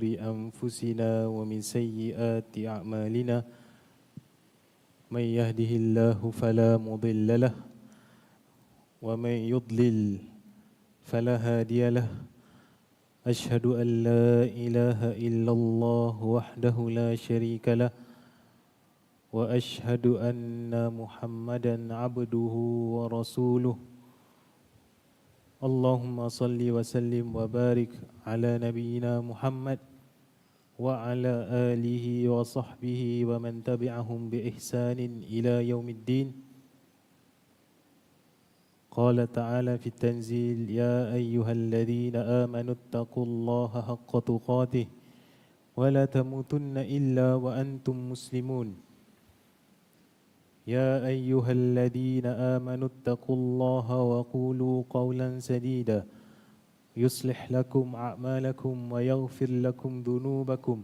شرور أنفسنا ومن سيئات أعمالنا من يهده الله فلا مضل له ومن يضلل فلا هادي له أشهد أن لا إله إلا الله وحده لا شريك له وأشهد أن محمدا عبده ورسوله اللهم صل وسلم وبارك على نبينا محمد وعلى آله وصحبه ومن تبعهم بإحسان إلى يوم الدين. قال تعالى في التنزيل يا أيها الذين آمنوا اتقوا الله حق تقاته ولا تموتن إلا وأنتم مسلمون. يا أيها الذين آمنوا اتقوا الله وقولوا قولا سديدا. يصلح لكم أعمالكم ويغفر لكم ذنوبكم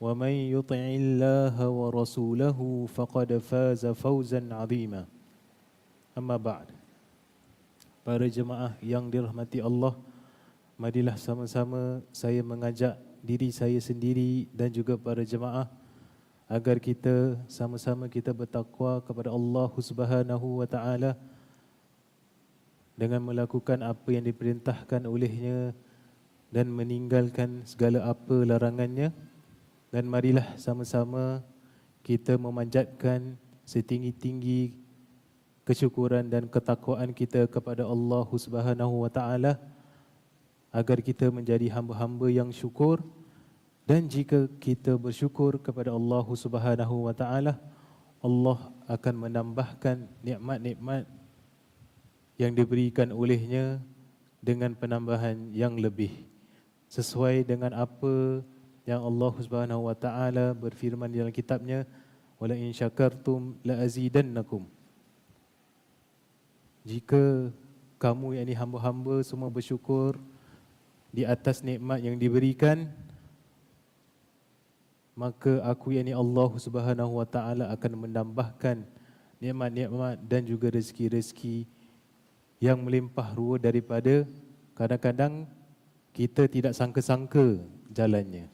ومن يطع الله ورسوله فقد فاز فوزا عظيما أما بعد Para jemaah yang dirahmati Allah Marilah sama-sama saya mengajak diri saya sendiri dan juga para jemaah agar kita sama-sama kita bertakwa kepada Allah Subhanahu wa taala dengan melakukan apa yang diperintahkan olehnya dan meninggalkan segala apa larangannya dan marilah sama-sama kita memanjatkan setinggi-tinggi kesyukuran dan ketakwaan kita kepada Allah Subhanahu wa taala agar kita menjadi hamba-hamba yang syukur. Dan jika kita bersyukur kepada Allah Subhanahu wa taala Allah akan menambahkan nikmat-nikmat yang diberikan olehnya dengan penambahan yang lebih sesuai dengan apa yang Allah Subhanahu wa taala berfirman dalam kitabnya wala in syakartum la azidannakum. Jika kamu yang ini hamba-hamba semua bersyukur di atas nikmat yang diberikan maka aku yang ini Allah Subhanahu wa taala akan menambahkan nikmat-nikmat dan juga rezeki-rezeki yang melimpah ruah daripada kadang-kadang kita tidak sangka-sangka jalannya.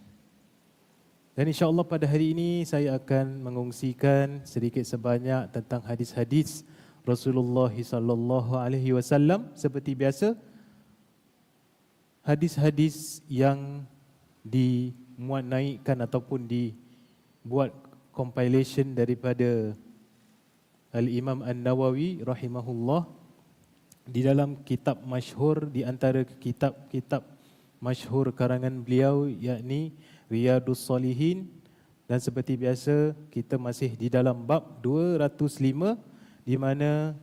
Dan insya-Allah pada hari ini saya akan mengongsikan sedikit sebanyak tentang hadis-hadis Rasulullah sallallahu alaihi wasallam seperti biasa hadis-hadis yang dimuat naikkan ataupun dibuat compilation daripada Al-Imam An-Nawawi rahimahullah di dalam kitab masyhur di antara kitab-kitab masyhur karangan beliau yakni Riyadus Salihin. Dan seperti biasa kita masih di dalam bab 205 di mana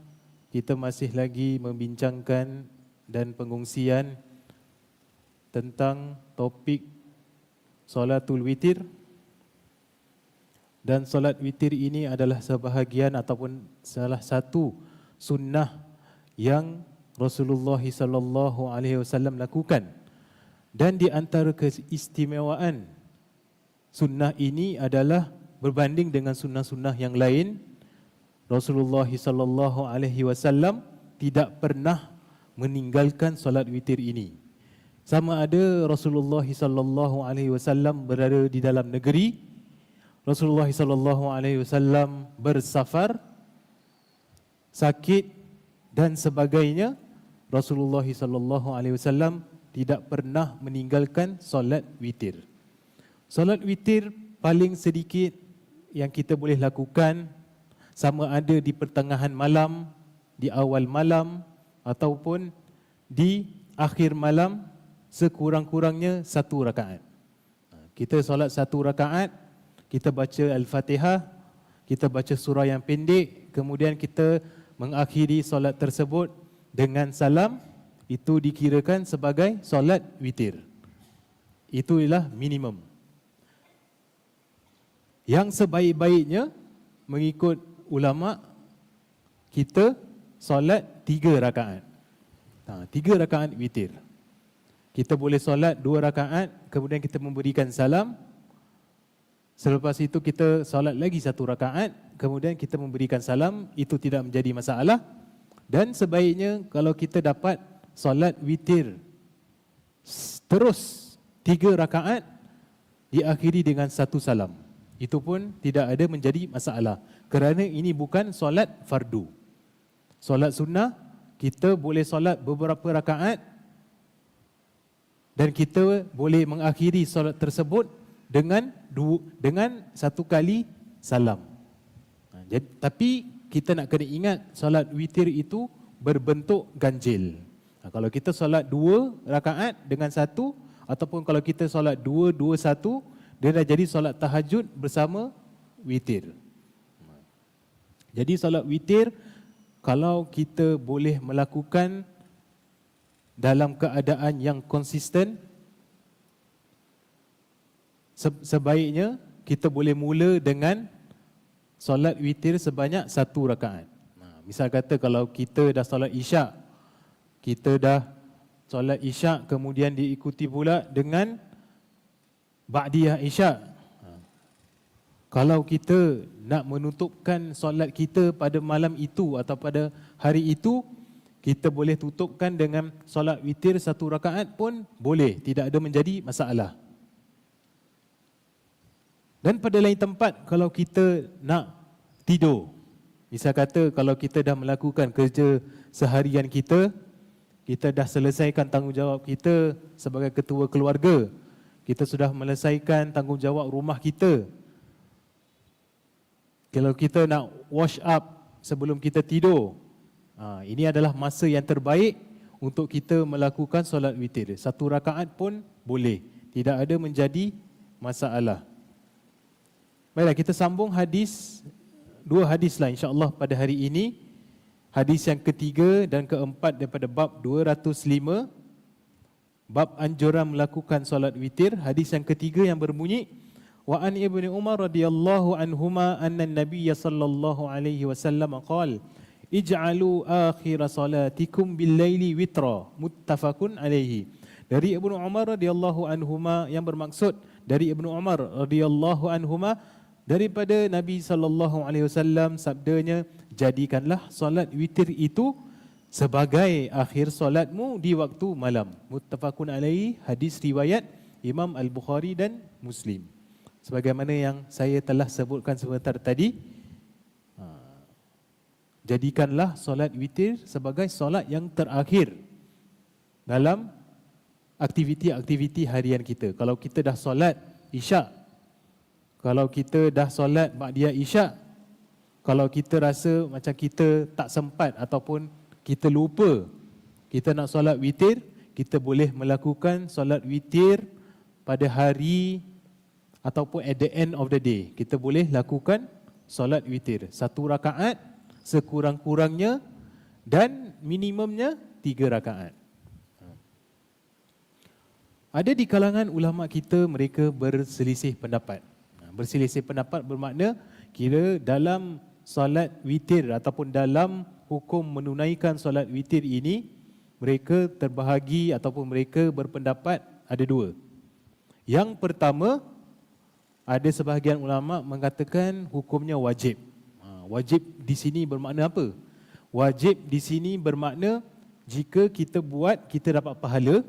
kita masih lagi membincangkan dan pengungsian tentang topik solatul witir. Dan solat witir ini adalah sebahagian ataupun salah satu sunnah yang Rasulullah sallallahu alaihi wasallam lakukan dan di antara keistimewaan sunnah ini adalah berbanding dengan sunnah-sunnah yang lain Rasulullah sallallahu alaihi wasallam tidak pernah meninggalkan solat witir ini. Sama ada Rasulullah sallallahu alaihi wasallam berada di dalam negeri, Rasulullah sallallahu alaihi wasallam bersafar, sakit dan sebagainya, Rasulullah sallallahu alaihi wasallam tidak pernah meninggalkan solat witir. Solat witir paling sedikit yang kita boleh lakukan sama ada di pertengahan malam, di awal malam ataupun di akhir malam sekurang-kurangnya satu rakaat. Kita solat satu rakaat, kita baca Al-Fatihah, kita baca surah yang pendek, kemudian kita mengakhiri solat tersebut dengan salam, itu dikirakan sebagai solat witir. Itu ialah minimum. Yang sebaik-baiknya mengikut ulama kita solat tiga rakaat. Ha, tiga rakaat witir. Kita boleh solat dua rakaat, kemudian kita memberikan salam. Selepas itu kita solat lagi satu rakaat, kemudian kita memberikan salam. Itu tidak menjadi masalah. Dan sebaiknya kalau kita dapat solat witir terus tiga rakaat, diakhiri dengan satu salam. Itu pun tidak ada menjadi masalah. Kerana ini bukan solat fardu. Solat sunnah, kita boleh solat beberapa rakaat dan kita boleh mengakhiri solat tersebut dengan dua, dengan satu kali salam. Ha, jadi, tapi kita nak kena ingat solat witir itu berbentuk ganjil. Ha, kalau kita solat dua rakaat dengan satu ataupun kalau kita solat dua, dua, satu, dia dah jadi solat tahajud bersama witir. Jadi solat witir kalau kita boleh melakukan dalam keadaan yang konsisten sebaiknya kita boleh mula dengan solat witir sebanyak satu rakaat. Misal kata kalau kita dah solat isyak, kita dah solat isyak kemudian diikuti pula dengan Ba'diyah Isyak. Ha. Kalau kita nak menutupkan solat kita pada malam itu atau pada hari itu, kita boleh tutupkan dengan solat witir satu rakaat pun boleh. Tidak ada menjadi masalah. Dan pada lain tempat, kalau kita nak tidur, misal kata kalau kita dah melakukan kerja seharian kita, kita dah selesaikan tanggungjawab kita sebagai ketua keluarga, kita sudah menyelesaikan tanggungjawab rumah kita. Kalau kita nak wash up sebelum kita tidur, ha, ini adalah masa yang terbaik untuk kita melakukan solat witir. Satu rakaat pun boleh. Tidak ada menjadi masalah. Baiklah, kita sambung hadis, dua hadis lah insyaAllah pada hari ini. Hadis yang ketiga dan keempat daripada bab 205 bab anjuran melakukan solat witir. Hadis yang ketiga yang berbunyi wa an ibni umar radhiyallahu anhuma anna nabiy sallallahu alaihi wasallam qaal ij'alu akhir salatikum bil laili witra muttafaqun alaihi. Dari ibnu umar radhiyallahu anhuma yang bermaksud dari ibnu umar radhiyallahu anhuma daripada nabi sallallahu alaihi wasallam sabdanya jadikanlah solat witir itu sebagai akhir solatmu di waktu malam. Muttafaqun alaihi hadis riwayat Imam Al-Bukhari dan Muslim. Sebagaimana yang saya telah sebutkan sebentar tadi, ha, jadikanlah solat witir sebagai solat yang terakhir dalam aktiviti-aktiviti harian kita. Kalau kita dah solat isyak, kalau kita dah solat ba'diyah isyak, kalau kita rasa macam kita tak sempat ataupun kita lupa kita nak solat witir, kita boleh melakukan solat witir pada hari ataupun at the end of the day. Kita boleh lakukan solat witir. Satu rakaat sekurang-kurangnya dan minimumnya tiga rakaat. Ada di kalangan ulama kita mereka berselisih pendapat. Berselisih pendapat bermakna kira dalam solat witir ataupun dalam hukum menunaikan solat witir ini mereka terbahagi ataupun mereka berpendapat ada dua. Yang pertama ada sebahagian ulama mengatakan hukumnya wajib. Ha, wajib di sini bermakna apa? Wajib di sini bermakna jika kita buat kita dapat pahala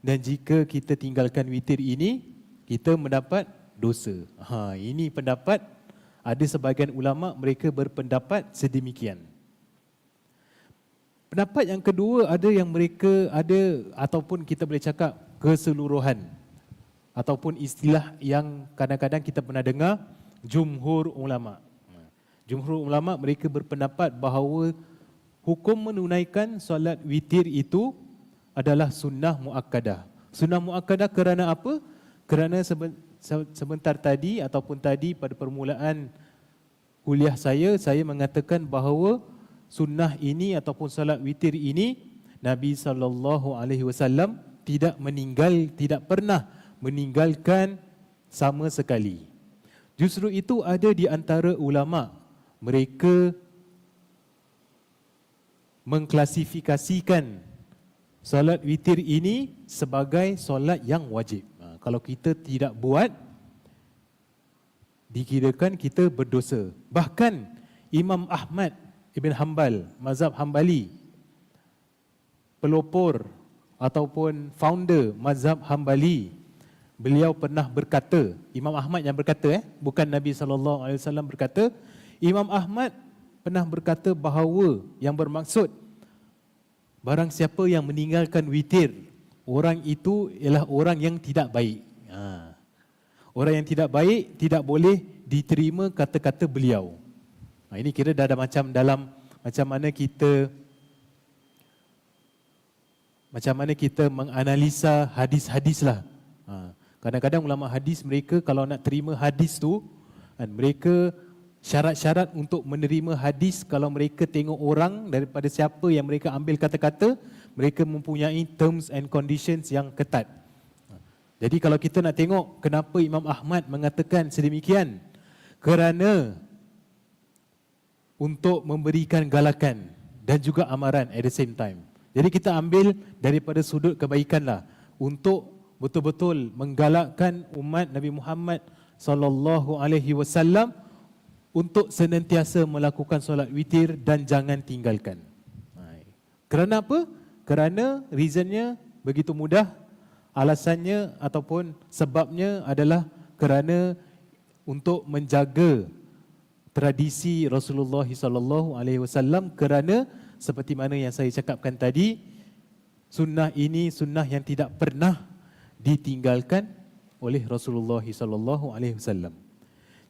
dan jika kita tinggalkan witir ini kita mendapat dosa. Ha, ini pendapat ada sebahagian ulama mereka berpendapat sedemikian. Pendapat yang kedua ada yang mereka ada ataupun kita boleh cakap keseluruhan ataupun istilah yang kadang-kadang kita pernah dengar jumhur ulama. Jumhur ulama mereka berpendapat bahawa hukum menunaikan solat witir itu adalah sunnah muakkadah. Sunnah muakkadah kerana apa? Kerana sebentar tadi ataupun tadi pada permulaan kuliah saya saya mengatakan bahawa sunnah ini ataupun salat witir ini Nabi sallallahu alaihi wasallam tidak meninggal tidak pernah meninggalkan sama sekali. Justru itu ada di antara ulama mereka mengklasifikasikan salat witir ini sebagai solat yang wajib. Kalau kita tidak buat dikirakan kita berdosa. Bahkan Imam Ahmad Ibn Hanbal, mazhab Hanbali, pelopor ataupun founder mazhab Hanbali, beliau pernah berkata, Imam Ahmad yang berkata eh, bukan Nabi wasallam berkata, Imam Ahmad pernah berkata bahawa yang bermaksud barang siapa yang meninggalkan witir, orang itu ialah orang yang tidak baik. Ha. Orang yang tidak baik tidak boleh diterima kata-kata beliau. Ha, ini kira dah ada macam dalam macam mana kita macam mana kita menganalisa hadis-hadis lah. Ha. Kadang-kadang ulama hadis mereka kalau nak terima hadis tu, kan, mereka syarat-syarat untuk menerima hadis kalau mereka tengok orang daripada siapa yang mereka ambil kata-kata, mereka mempunyai terms and conditions yang ketat. Jadi kalau kita nak tengok kenapa Imam Ahmad mengatakan sedemikian, kerana untuk memberikan galakan dan juga amaran at the same time. Jadi kita ambil daripada sudut kebaikan lah untuk betul-betul menggalakkan umat Nabi Muhammad sallallahu alaihi wasallam untuk senantiasa melakukan solat witir dan jangan tinggalkan. Kerana apa? Kerana reasonnya begitu mudah. Alasannya ataupun sebabnya adalah kerana untuk menjaga tradisi Rasulullah sallallahu alaihi wasallam kerana seperti mana yang saya cakapkan tadi sunnah ini sunnah yang tidak pernah ditinggalkan oleh Rasulullah sallallahu alaihi wasallam.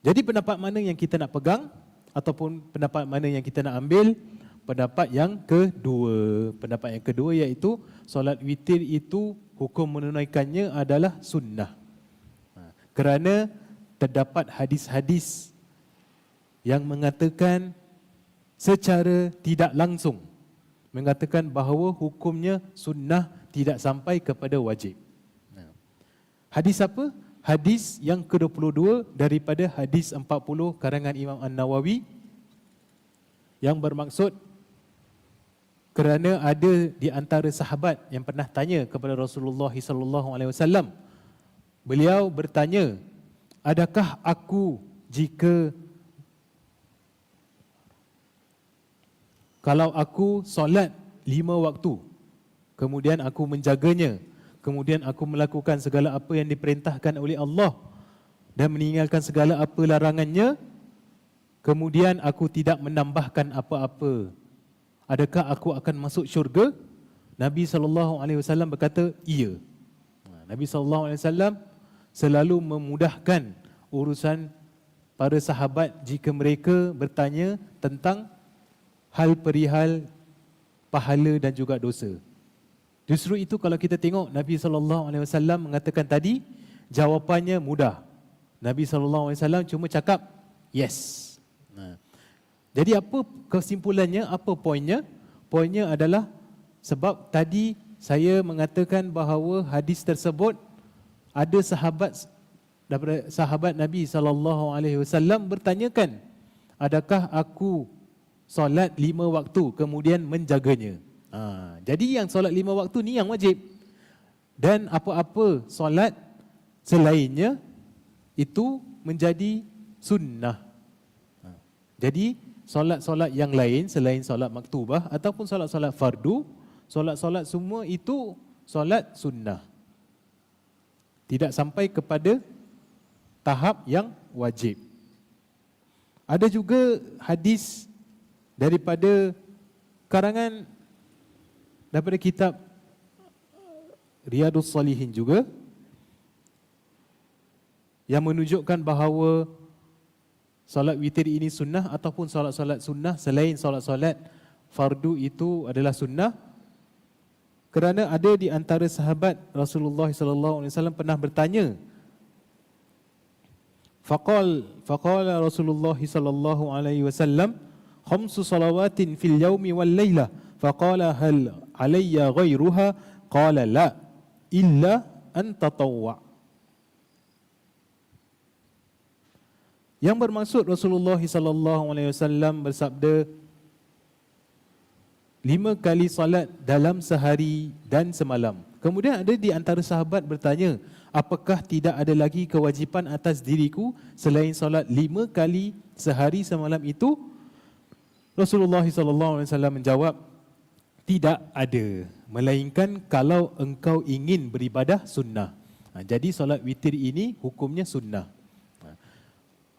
Jadi pendapat mana yang kita nak pegang ataupun pendapat mana yang kita nak ambil? Pendapat yang kedua. Pendapat yang kedua iaitu solat witir itu hukum menunaikannya adalah sunnah. Ha, kerana terdapat hadis-hadis yang mengatakan secara tidak langsung mengatakan bahawa hukumnya sunnah tidak sampai kepada wajib. Hadis apa? Hadis yang ke-22 daripada hadis 40 karangan Imam An-Nawawi yang bermaksud kerana ada di antara sahabat yang pernah tanya kepada Rasulullah sallallahu alaihi wasallam beliau bertanya adakah aku jika kalau aku solat lima waktu, kemudian aku menjaganya, kemudian aku melakukan segala apa yang diperintahkan oleh Allah dan meninggalkan segala apa larangannya, kemudian aku tidak menambahkan apa-apa, adakah aku akan masuk syurga? Nabi SAW berkata, iya. Ha, Nabi SAW selalu memudahkan urusan para sahabat jika mereka bertanya tentang hal perihal pahala dan juga dosa. Justru itu kalau kita tengok Nabi sallallahu alaihi wasallam mengatakan tadi jawapannya mudah. Nabi sallallahu alaihi wasallam cuma cakap yes. Nah. Jadi apa kesimpulannya? Apa poinnya? Poinnya adalah sebab tadi saya mengatakan bahawa hadis tersebut ada sahabat daripada sahabat Nabi sallallahu alaihi wasallam bertanyakan, adakah aku solat lima waktu kemudian menjaganya. Ha, jadi yang solat lima waktu ni yang wajib. Dan apa-apa solat selainnya itu menjadi sunnah. Ha, jadi solat-solat yang lain selain solat maktubah ataupun solat-solat fardu, solat-solat semua itu solat sunnah. Tidak sampai kepada tahap yang wajib. Ada juga hadis daripada karangan daripada kitab Riyadus Salihin juga yang menunjukkan bahawa solat witir ini sunnah ataupun solat-solat sunnah selain solat-solat fardu itu adalah sunnah? Kerana ada di antara sahabat Rasulullah sallallahu alaihi wasallam pernah bertanya faqal faqala Rasulullah sallallahu alaihi wasallam khamsu salawatin fil yaumi wal laylah faqala hal alayya ghayruha qala la illa an tatawwa Yang bermaksud Rasulullah sallallahu alaihi wasallam bersabda lima kali salat dalam sehari dan semalam. Kemudian ada di antara sahabat bertanya, apakah tidak ada lagi kewajipan atas diriku selain salat lima kali sehari semalam itu? Rasulullah SAW menjawab, tidak ada. Melainkan kalau engkau ingin beribadah sunnah. Ha, jadi solat witir ini hukumnya sunnah.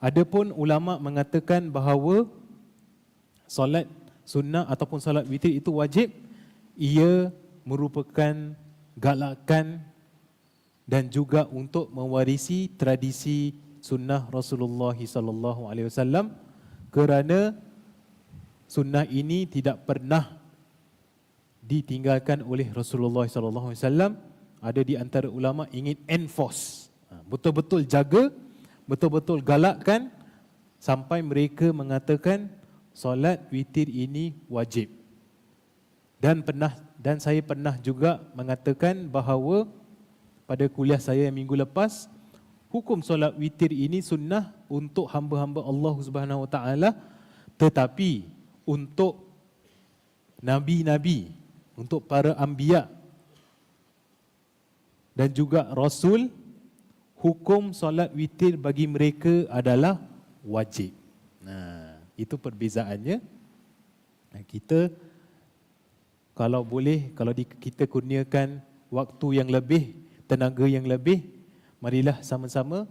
Adapun ulama mengatakan bahawa solat sunnah ataupun solat witir itu wajib, ia merupakan galakan dan juga untuk mewarisi tradisi sunnah Rasulullah sallallahu alaihi wasallam kerana sunnah ini tidak pernah ditinggalkan oleh Rasulullah sallallahu alaihi wasallam. Ada di antara ulama ingin enforce ha, betul-betul jaga betul-betul galakkan sampai mereka mengatakan solat witir ini wajib. Dan pernah dan saya pernah juga mengatakan bahawa pada kuliah saya minggu lepas hukum solat witir ini sunnah untuk hamba-hamba Allah Subhanahu Wa Taala tetapi untuk nabi-nabi untuk para anbiya dan juga rasul hukum solat witir bagi mereka adalah wajib. Nah, itu perbezaannya. Nah, kita kalau boleh kalau di, kita kurniakan waktu yang lebih tenaga yang lebih, marilah sama-sama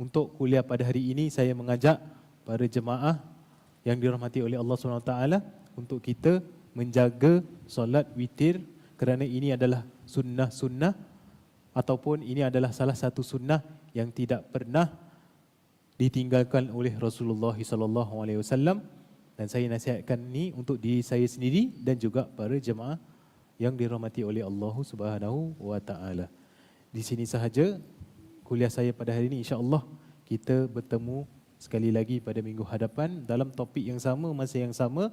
untuk kuliah pada hari ini saya mengajak para jemaah yang dirahmati oleh Allah SWT untuk kita menjaga solat witir kerana ini adalah sunnah-sunnah ataupun ini adalah salah satu sunnah yang tidak pernah ditinggalkan oleh Rasulullah SAW dan saya nasihatkan ini untuk diri saya sendiri dan juga para jemaah yang dirahmati oleh Allah Subhanahu wa taala. Di sini sahaja kuliah saya pada hari ini insya-Allah kita bertemu sekali lagi pada minggu hadapan dalam topik yang sama masa yang sama.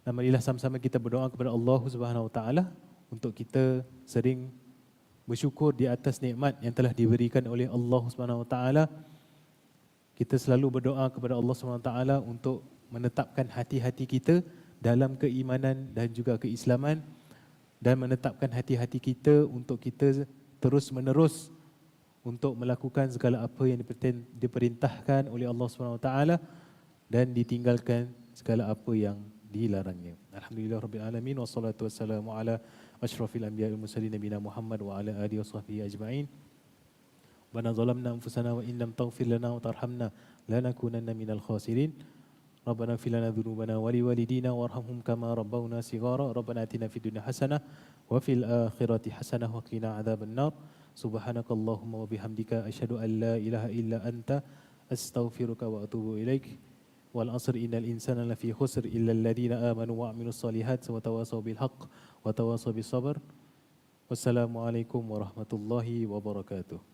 Dan marilah sama-sama kita berdoa kepada Allah Subhanahu wa taala untuk kita sering bersyukur di atas nikmat yang telah diberikan oleh Allah Subhanahu taala. Kita selalu berdoa kepada Allah Subhanahu taala untuk menetapkan hati-hati kita dalam keimanan dan juga keislaman dan menetapkan hati-hati kita untuk kita terus menerus untuk melakukan segala apa yang diperintahkan oleh Allah Subhanahu Taala dan ditinggalkan segala apa yang dilarangnya. Alhamdulillah rabbil alamin wassalatu wassalamu ala أشرف الأنبياء المرسلين نبينا محمد وعلى آله وصحبه أجمعين. ربنا ظلمنا أنفسنا وإن لم تغفر لنا وترحمنا لنكونن من الخاسرين. ربنا اغفر لنا ذنوبنا ولوالدينا وارحمهم كما ربونا صغارا. ربنا آتنا في الدنيا حسنة وفي الآخرة حسنة وقنا عذاب النار. سبحانك اللهم وبحمدك أشهد أن لا إله إلا أنت أستغفرك وأتوب إليك. والعصر إن الإنسان لفي خسر إلا الذين آمنوا وعملوا الصالحات وتواصوا بالحق وتواصوا بالصبر. والسلام عليكم ورحمة الله وبركاته.